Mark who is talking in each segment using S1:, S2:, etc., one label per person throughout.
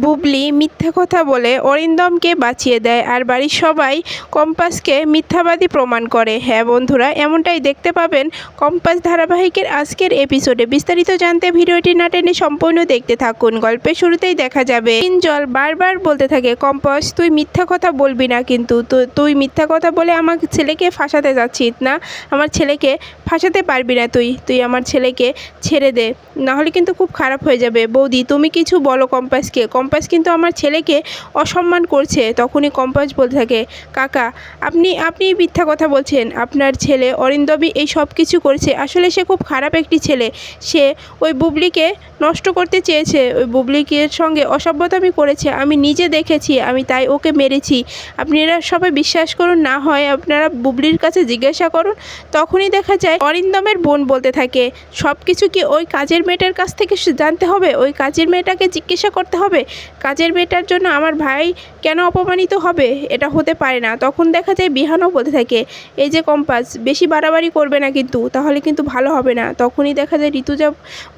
S1: বুবলি মিথ্যা কথা বলে অরিন্দমকে বাঁচিয়ে দেয় আর বাড়ির সবাই কম্পাসকে মিথ্যাবাদী প্রমাণ করে। হ্যাঁ বন্ধুরা, এমনটাই দেখতে পাবেন কম্পাস ধারাবাহিকের আজকের এপিসোডে বিস্তারিত জানতে ভিডিওটি না টেনে সম্পূর্ণ দেখতে থাকুন। গল্পের শুরুতেই দেখা যাবে। জল বারবার বলতে থাকে, কম্পাস, তুই মিথ্যা কথা বলবি না কিন্তু। তুই মিথ্যা কথা বলে আমার ছেলেকে ফাঁসাতে যাচ্ছিস না? আমার ছেলেকে ফাঁসাতে পারবি না তুই। তুই আমার ছেলেকে ছেড়ে দে। নাহলে কিন্তু খুব খারাপ হয়ে যাবে। বৌদি, তুমি কিছু বলো কম্পাসকে। কম্পাস কিন্তু আমার ছেলেকে অসম্মান করছে, তখনই কম্পাস বলতে থাকে, কাকা, আপনি আপনি মিথ্যা কথা বলছেন, আপনার ছেলে অরিন্দবী এই সব কিছু করেছে, আসলে সে খুব খারাপ একটি ছেলে, সে ওই বুবলিকে নষ্ট করতে চেয়েছে, ওই বুবলিকে সঙ্গে অসভ্যতামি করেছে, আমি নিজে দেখেছি, আমি তাই ওকে মেরেছি আপনারা সবাই বিশ্বাস করুন, না হয় আপনারা বুবলির কাছে জিজ্ঞাসা করুন, তখনই দেখা যায় অরিন্দমের বোন বলতে থাকে সব কিছু কি ওই কাজের মেয়েটার কাছ থেকে জানতে হবে? ওই কাজের মেয়েটাকে জিজ্ঞাসা করতে হবে? কাজের মেয়েটার জন্য আমার ভাই কেন অপমানিত হবে? এটা হতে পারে না। তখন দেখা যায় বিহানও বলতে থাকে, এই যে কম্পাস, বেশি বাড়াবাড়ি করবে না কিন্তু, তাহলে কিন্তু ভালো হবে না। তখনই দেখা যায় ঋতুজা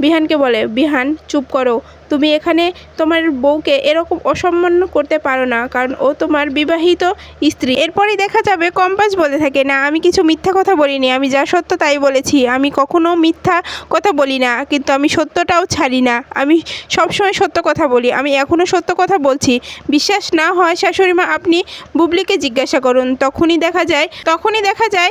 S1: বিহানকে বলে, বিহান, চুপ করো। তুমি এখানে তোমার বউকে এরকম অসম্মান করতে পারো না, কারণ ও তোমার বিবাহিত স্ত্রী। এরপরেই দেখা যাবে কম্পাস বলে থাকে, না, আমি কিছু মিথ্যা কথা বলিনি, আমি যা সত্য তাই বলেছি, আমি কখনো মিথ্যা কথা বলি না, কিন্তু আমি সত্যটাও ছাড়ি না, আমি সবসময় সত্য কথা বলি, আমি এখনও সত্য কথা বলছি। বিশ্বাস না হয় শাশুড়ি মা, আপনি বুবলিকে জিজ্ঞাসা করুন, তখনই দেখা যায়, তখনই দেখা যায়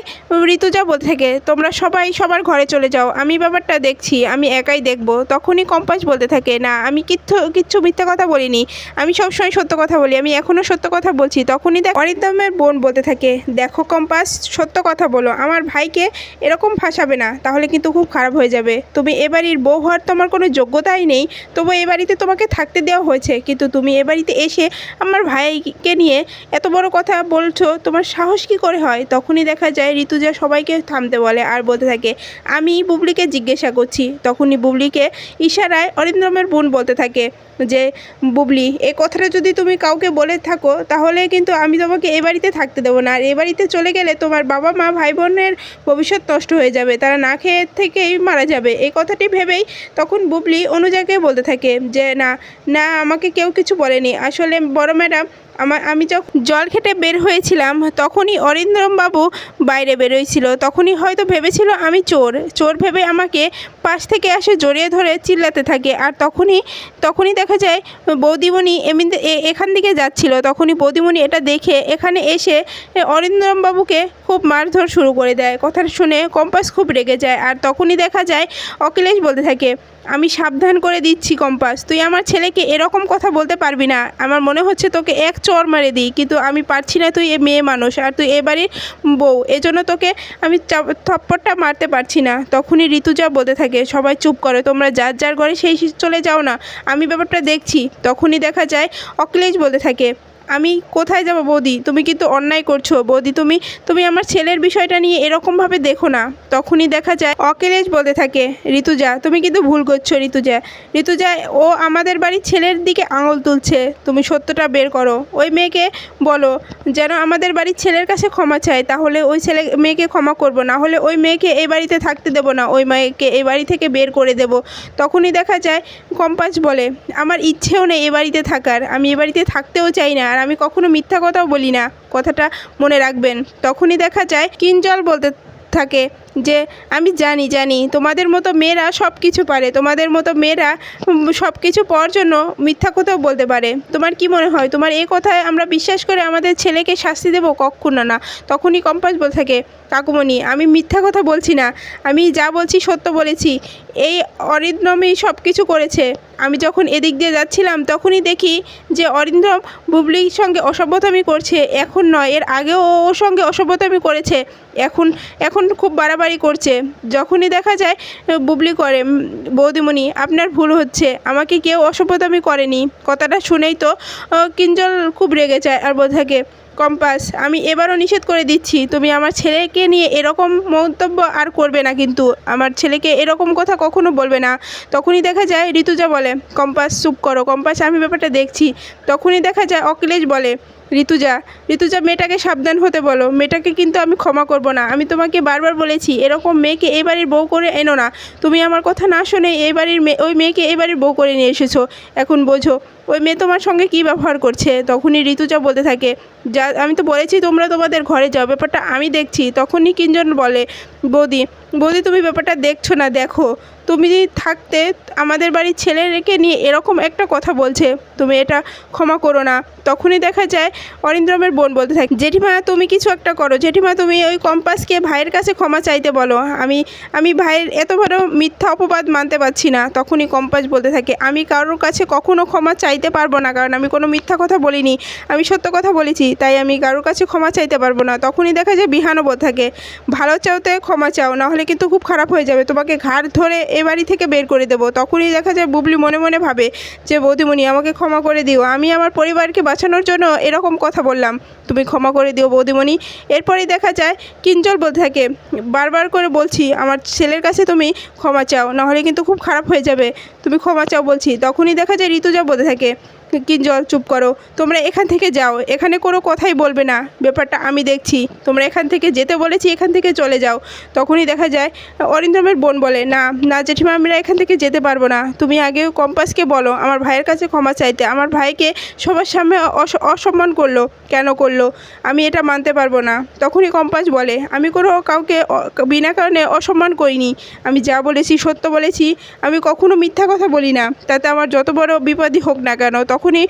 S1: ঋতুজা বলতে থাকে, তোমরা সবাই সবার ঘরে চলে যাও, আমি ব্যাপারটা দেখছি, আমি একাই দেখব। তখনই কম্পাস বলতে থাকে, না আমি কিচ্ছু কিচ্ছু মিথ্যা কথা বলিনি। আমি সবসময় সত্য কথা বলি। আমি এখনও সত্য কথা বলছি। তখনই দেখ, অরিন্দমের বোন বলতে থাকে, দেখো কম্পাস, সত্য কথা বলো। আমার ভাইকে এরকম ফাঁসাবে না, তাহলে কিন্তু খুব খারাপ হয়ে যাবে। তুমি এ বাড়ির বউ হওয়ার তোমার কোনো যোগ্যতাই নেই। তবু এ বাড়িতে তোমাকে থাকতে দেওয়া হয়েছে। কিন্তু তুমি এ বাড়িতে এসে আমার ভাইকে নিয়ে এত বড় কথা বলছো, তোমার সাহস কি করে হয়? তখনই দেখা যায় ঋতুজা সবাইকে থামতে বলে আর বলতে থাকে, আমি বুবলিকে জিজ্ঞাসা করছি। তখনই বুবলিকে ইশারায় অরিন্দমের বোন বলতে থাকে যে, বুবলি এই কথাটা যদি তুমি কাউকে বলে থাকো, তাহলে কিন্তু আমি তোমাকে এ বাড়িতে থাকতে দেবো না। আর এ বাড়িতে চলে গেলে তোমার বাবা মা ভাই বোনের ভবিষ্যৎ নষ্ট হয়ে যাবে। তারা না খেয়ে থেকেই মারা যাবে। এই কথাটি ভেবেই তখন বুবলি অনুজাকে বলতে থাকে যে, না না, আমাকে কেউ কিছু বলেনি। আসলে বড় ম্যাডাম আমার আমি যখন জল খেটে বের হয়েছিলাম, তখনই অরিন্দ্রম বাবু বাইরে বেরোয়ছিল তখনই হয়তো ভেবেছিল, আমি চোর। চোর ভেবে আমাকে পাশ থেকে আসে জড়িয়ে ধরে চিল্লাতে থাকে। আর তখনই তখনই দেখা যায়, বৌদিমণি এমনি এখান থেকে যাচ্ছিল। তখনই বৌদিমণি এটা দেখে এখানে এসে অরিন্দমবাবুকে খুব মারধর শুরু করে দেয়। কথাটা শুনে কম্পাস খুব রেগে যায়। আর তখনই দেখা যায়, অখিলেশ বলতে থাকে, আমি সাবধান করে দিচ্ছি কম্পাস। তুই আমার ছেলেকে এরকম কথা বলতে পারবি না। আমার মনে হচ্ছে তোকে এক চর মারে দিই, কিন্তু আমি পারছি না তুই এ মেয়ে মানুষ। আর তুই এ বউ। এজন্য তোকে আমি থপ্পড়টা মারতে পারছি না। তখনই ঋতুজা বলতে থাকে সবাই চুপ করে, তোমরা যার যার ঘরে সেই চলে যাও না। আমি ব্যাপারটা দেখছি। তখনই দেখা যায়, অখিলেশ বলতে থাকে আমি কোথায় যাব বৌদি? তুমি কিন্তু অন্যায় করছ। বৌদি, তুমি তুমি আমার ছেলের বিষয়টা নিয়ে এরকমভাবে দেখো না। তখনই দেখা যায় অকেলেশ বলতে থাকে, ঋতুজা, তুমি কিন্তু ভুল করছ, ঋতুজা। ঋতুজা, ও আমাদের বাড়ির ছেলের দিকে আঙুল তুলছে। তুমি সত্যটা বের করো। ওই মেয়েকে বলো, যেন আমাদের বাড়ির ছেলের কাছে ক্ষমা চায়। তাহলে ওই ছেলে, মেয়েকে ক্ষমা করব। না হলে ওই মেয়েকে এই বাড়িতে থাকতে দেবো না। ওই মেয়েকে এই বাড়ি থেকে বের করে দেব। তখনই দেখা যায় কম্পাস বলে, আমার ইচ্ছেও নেই এ বাড়িতে থাকার। আমি এ বাড়িতে থাকতেও চাই না। আর আমি কখনো মিথ্যা কথাও বলি না। কথাটা মনে রাখবেন। তখনই দেখা যায়, কিঞ্জল বলতে থাকে যে আমি জানি জানি। তোমাদের মতো মেয়েরা সব কিছু পারে। তোমাদের মতো মেয়েরা সব কিছু পাওয়ার জন্য মিথ্যা কথাও বলতে পারে। তোমার কি মনে হয়? তোমার এই কথায় আমরা বিশ্বাস করে আমাদের ছেলেকে শাস্তি দেবো কখনো না। তখনই কম্পাস বলতে থাকে, কাকুমণি, আমি মিথ্যা কথা বলছি না। আমি যা বলছি সত্য বলেছি। এই অরিন্দমই সব কিছু করেছে। আমি যখন এদিক দিয়ে যাচ্ছিলাম, তখনই দেখি যে অরিন্দম বুবলির সঙ্গে অসভ্যতামি করছে। এখন নয়, এর আগেও ওর সঙ্গে অসভ্যতামি করেছে। এখন এখন খুব বাড়াবাড়ি করছে। যখনই দেখা যায়, বুবলি করে বৌদিমণি, আপনার ভুল হচ্ছে। আমাকে কেউ অসভ্যতামি করেনি। কথাটা শুনেই তো কিঞ্জল খুব রেগে যায় আর বোধ থাকে কম্পাস, আমি এবারও নিষেধ করে দিচ্ছি। তুমি আমার ছেলেকে নিয়ে এরকম মন্তব্য আর করবে না কিন্তু। আমার ছেলেকে এরকম কথা কখনো বলবে না। তখনই দেখা যায়, ঋতুজা বলে, কম্পাস, চুপ করো। কম্পাস, আমি ব্যাপারটা দেখছি। তখনই দেখা যায়, অখিলেশ বলে, ঋতুজা ঋতুজা, মেয়েটাকে সাবধান হতে বলো। মেয়েটাকে কিন্তু আমি ক্ষমা করব না। আমি তোমাকে বারবার বলেছি, এরকম মেয়েকে এই বাড়ির বউ করে এনো না। তুমি আমার কথা না শুনে এই বাড়ির মেয়ে ওই মেয়েকে এই বাড়ির বউ করে নিয়ে এসেছ। এখন বোঝো, ওই মেয়ে তোমার সঙ্গে কী ব্যবহার করছে? তখনই ঋতুজা বলতে থাকে যা, আমি তো বলেছি তোমরা তোমাদের ঘরে যাও, ব্যাপারটা আমি দেখছি। তখনই কিঞ্জন বলে, বৌদি বৌদি তুমি ব্যাপারটা দেখছ না, দেখো। তুমি থাকতে, আমাদের বাড়ির ছেলেকে নিয়ে এরকম একটা কথা বলছে, তুমি এটা ক্ষমা করো না। তখনই দেখা যায় অরিন্দ্রমের বোন বলতে থাকে, জেঠিমা, তুমি কিছু একটা করো। জেঠিমা, তুমি ওই কম্পাসকে ভাইয়ের কাছে ক্ষমা চাইতে বলো। আমি আমি ভাইয়ের এত বড় মিথ্যা অপবাদ মানতে পারছি না। তখনই কম্পাস বলতে থাকে, আমি কারোর কাছে কখনো ক্ষমা চাইতে পারব না, কারণ আমি কোনো মিথ্যা কথা বলিনি। আমি সত্য কথা বলেছি, তাই আমি কারোর কাছে ক্ষমা চাইতে পারব না। তখনই দেখা যায় বিহানও বলতে থাকে, ভালো চাওতে ক্ষমা চাও, নাহলে কিন্তু খুব খারাপ হয়ে যাবে। তোমাকে ঘাড় ধরে এ বাড়ি থেকে বের করে দেবো। তখনই দেখা যায় বুবলি মনে মনে ভাবে যে, বৌদিমণি, আমাকে ক্ষমা করে দিও। আমি আমার পরিবারকে বাঁচানোর জন্য এরকম কথা বললাম। তুমি ক্ষমা করে দিও বৌদিমণি। এরপরেই দেখা যায় কিঞ্জল বলতে থাকে, বারবার করে বলছি, আমার ছেলের কাছে তুমি ক্ষমা চাও, নাহলে কিন্তু খুব খারাপ হয়ে যাবে। তুমি ক্ষমা চাও বলছি। তখনই দেখা যায় ঋতুজা বলতে থাকে কিঞ্জল চুপ করো। তোমরা এখান থেকে যাও। এখানে কোনো কথাই বলবে না। ব্যাপারটা আমি দেখছি। তোমরা এখান থেকে যেতে বলেছি, এখান থেকে চলে যাও। তখনই দেখা যায়, অরিন্দমের বোন বলে, না না, জেঠিমা, আমরা এখান থেকে যেতে পারব না। তুমি আগে কম্পাসকে বলো, আমার ভাইয়ের কাছে ক্ষমা চাইতে। আমার ভাইকে সবার সামনে অসম্মান করল। কেন করল? আমি এটা মানতে পারব না। তখনই কম্পাস বলে, আমি কোনো কাউকে বিনা কারণে অসম্মান করিনি। আমি যা বলেছি সত্য বলেছি। আমি কখনো মিথ্যা কথা বলি না। তাতে আমার যত বড় বিপদই হোক না কেন। তখনই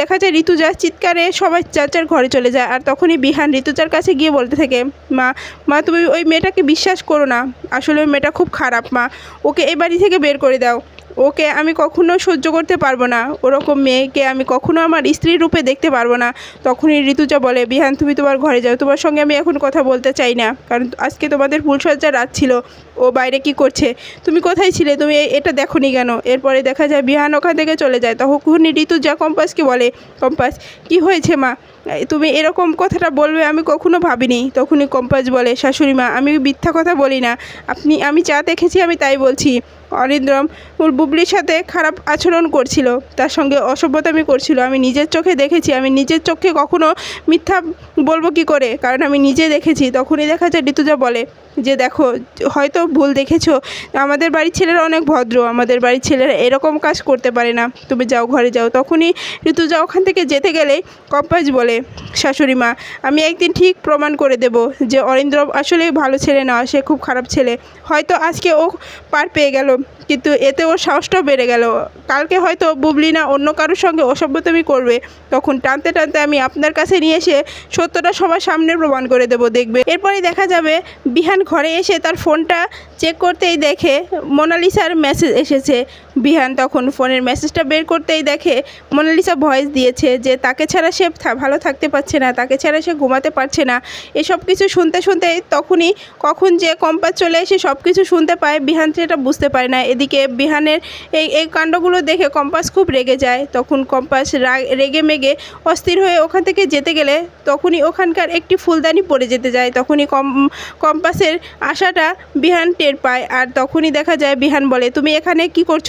S1: দেখা যায় ঋতুজা চিৎকারে সবাই চাচার ঘরে চলে যায়। আর তখনই বিহান ঋতুজার কাছে গিয়ে বলতে থাকে, মা মা, তুমি ওই মেয়েটাকে বিশ্বাস করো না। আসলে ওই মেয়েটা খুব খারাপ, মা। ওকে এ বাড়ি থেকে বের করে দাও। ওকে আমি কখনো সহ্য করতে পারব না। ওরকম মেয়েকে আমি কখনো আমার স্ত্রীর রূপে দেখতে পারব না। তখনই ঋতুজা বলে, বিহান, তুমি তোমার ঘরে যাও। তোমার সঙ্গে আমি এখন কথা বলতে চাই না, কারণ আজকে তোমাদের ফুলসজ্জা রাত ছিল। ও বাইরে কি করছে? তুমি কোথায় ছিলে? তুমি এটা দেখোনি কেন? এরপরে দেখা যায় বিহান ওখান থেকে চলে যায়। তখনই ঋতুজা কম্পাসকে বলে, কম্পাস, কি হয়েছে মা? তুমি এরকম কথাটা বলবে আমি কখনো ভাবিনি। তখনই কম্পাস বলে, শাশুড়ি মা, আমি মিথ্যা কথা বলি না। আপনি, আমি যা দেখেছি আমি তাই বলছি। অরিন্দ্রম ওর বুবলির সাথে খারাপ আচরণ করছিল। তার সঙ্গে অসভ্যতামি করছিল। আমি নিজের চোখে দেখেছি। আমি নিজের চোখে কখনো মিথ্যা বলব কি করে? কারণ আমি নিজে দেখেছি। তখনই দেখা যায় ঋতুজা বলে যে দেখো, হয়তো ভুল দেখেছ, আমাদের বাড়ির ছেলেরা অনেক ভদ্র, আমাদের বাড়ির ছেলেরা এরকম কাজ করতে পারে না। তুমি যাও, ঘরে যাও। তখনই ঋতুজা ওখান থেকে যেতে গেলে কম্পাস বলে, শাশুড়ি মা, আমি একদিন ঠিক প্রমাণ করে দেব যে অরিন্দ্র আসলে ভালো ছেলে না, সে খুব খারাপ ছেলে। হয়তো আজকে ও পার পেয়ে গেল, কিন্তু এতে ওর সাহসটাও বেড়ে গেল। কালকে হয়তো বুবলি না অন্য কারোর সঙ্গে অসভ্যতামি করবে। তখন টানতে টানতে আমি আপনার কাছে নিয়ে এসে সত্যটা সবার সামনে প্রমাণ করে দেব, দেখবে। এরপরে দেখা যাবে বিহান ঘরে এসে তার ফোনটা চেক করতেই দেখে মোনালিসার মেসেজ এসেছে। বিহান তখন ফোনের মেসেজটা বের করতেই দেখে মোনালিসা ভয়েস দিয়েছে যে, তাকে ছাড়া সে ভালো থাকতে পারছে না, তাকে ছাড়া সে ঘুমাতে পারছে না। এসব কিছু শুনতে শুনতে তখনই কখন যে কম্পাস চলে এসে সব কিছু শুনতে পায়, বিহান সেটা বুঝতে পারে না। এদিকে বিহানের এই এই কাণ্ডগুলো দেখে কম্পাস খুব রেগে যায়। তখন কম্পাস রেগে মেগে অস্থির হয়ে ওখান থেকে যেতে গেলে তখনই ওখানকার একটি ফুলদানি পড়ে যেতে যায়। তখনই কম, কম্পাসের আশাটা বিহান টের পায়। আর তখনই দেখা যায় বিহান বলে, তুমি এখানে কি করছ?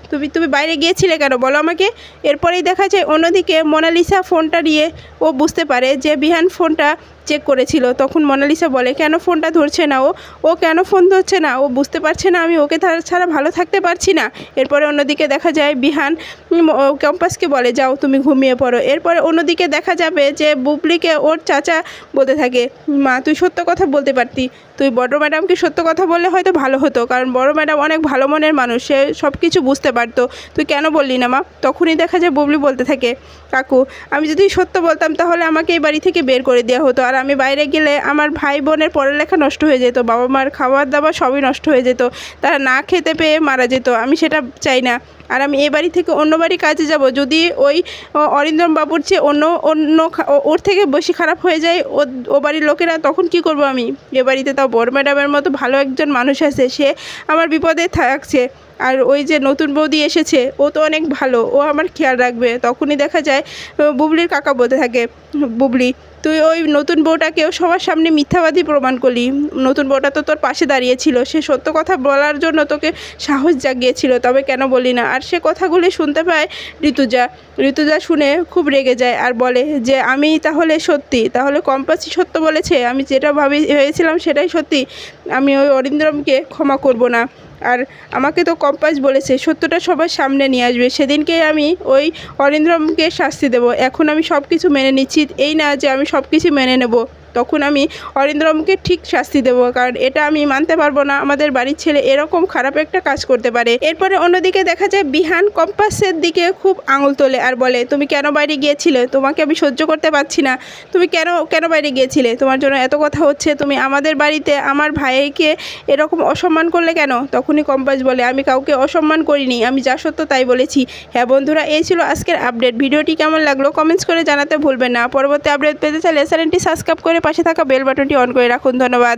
S1: তুমি তুমি বাইরে গিয়েছিলে কেন? বলো আমাকে। এরপরেই দেখা যায় অন্যদিকে মোনালিসা ফোনটা নিয়ে ও বুঝতে পারে যে বিহান ফোনটা চেক করেছিল। তখন মোনালিসা বলে, কেন ফোনটা ধরছে না ও? ও কেন ফোন ধরছে না? ও বুঝতে পারছে না আমি ওকে ছাড়া ভালো থাকতে পারছি না। এরপরে অন্যদিকে দেখা যায় বিহান ক্যাম্পাসকে বলে, যাও তুমি ঘুমিয়ে পড়ো। এরপরে অন্যদিকে দেখা যাবে যে বুবলিকে ওর চাচা বলতে থাকে, মা, তুই সত্য কথা বলতে পারতি। তুই বড় ম্যাডামকে সত্য কথা বললে হয়তো ভালো হতো, কারণ বড় ম্যাডাম অনেক ভালো মনের মানুষ। সে সব কিছু বুঝতে পারতো তুই কেন বললি না মা? তখনই দেখা যায় ববলু বলতে থাকে, কাকু, আমি যদি সত্য বলতাম তাহলে আমাকে এই বাড়ি থেকে বের করে দেওয়া হতো। আর আমি বাইরে গেলে আমার ভাই বোনের পড়ালেখা নষ্ট হয়ে যেত, বাবা মার খাবার দাবার সবই নষ্ট হয়ে যেত। তারা না খেতে পেয়ে মারা যেত, আমি সেটা চাই না। আর আমি এ বাড়ি থেকে অন্য বাড়ি কাজে যাব। যদি ওই অরিন্দম বাবুর চেয়ে অন্য অন্য ওর থেকে বেশি খারাপ হয়ে যায় ও ও বাড়ির লোকেরা, তখন কি করব আমি? এ বাড়িতে তাও বড় ম্যাডামের মতো ভালো একজন মানুষ আছে, সে আমার বিপদে থাকছে। আর ওই যে নতুন বৌদি এসেছে, ও তো অনেক ভালো, ও আমার খেয়াল রাখবে। তখনই দেখা যায় বুবলির কাকা বলতে থাকে, বুবলি তুই ওই নতুন বউটাকেও সবার সামনে মিথ্যাবাদী প্রমাণ করলি। নতুন বউটা তো তোর পাশে দাঁড়িয়েছিল। সে সত্য কথা বলার জন্য তোকে সাহস জাগিয়েছিল, তবে কেন বলি না? আর সে কথাগুলি শুনতে পায় ঋতুজা। ঋতুজা শুনে খুব রেগে যায় আর বলে যে, আমি তাহলে সত্যি। তাহলে কম্পাসই সত্য বলেছে। আমি যেটা ভাবি, ভেবেছিলাম সেটাই সত্যি। আমি ওই অরিন্দ্রমকে ক্ষমা করব না। আর আমাকে তো কম্পাস বলেছে, সত্যটা সবার সামনে নিয়ে আসবে। সেদিনকে আমি ওই অরিন্দ্রমকে শাস্তি দেব। এখন আমি সব কিছু মেনে নিচ্ছি। এই না যে আমি সব কিছু মেনে নেব। তখন আমি অরিন্দ্রমকে ঠিক শাস্তি দেবো, কারণ এটা আমি মানতে পারব না। আমাদের বাড়ির ছেলে এরকম খারাপ একটা কাজ করতে পারে। এরপরে অন্যদিকে দেখা যায় বিহান কম্পাসের দিকে খুব আঙুল তোলে আর বলে, তুমি কেন বাইরে গিয়েছিলে? তোমাকে আমি সহ্য করতে পারছি না। তুমি কেন কেন বাইরে গিয়েছিলে? তোমার জন্য এত কথা হচ্ছে। তুমি আমাদের বাড়িতে আমার ভাইকে এরকম অসম্মান করলে কেন? তখনই কম্পাস বলে, আমি কাউকে অসম্মান করিনি। আমি যা সত্য তাই বলেছি। হ্যাঁ বন্ধুরা, এই ছিল আজকের আপডেট। ভিডিওটি কেমন লাগল কমেন্টস করে জানাতে ভুলবেন না। পরবর্তী আপডেট পেতে চাইলে চ্যানেলটি সাবস্ক্রাইব করে পাশে থাকা বেল বাটনটি অন করে রাখুন। ধন্যবাদ।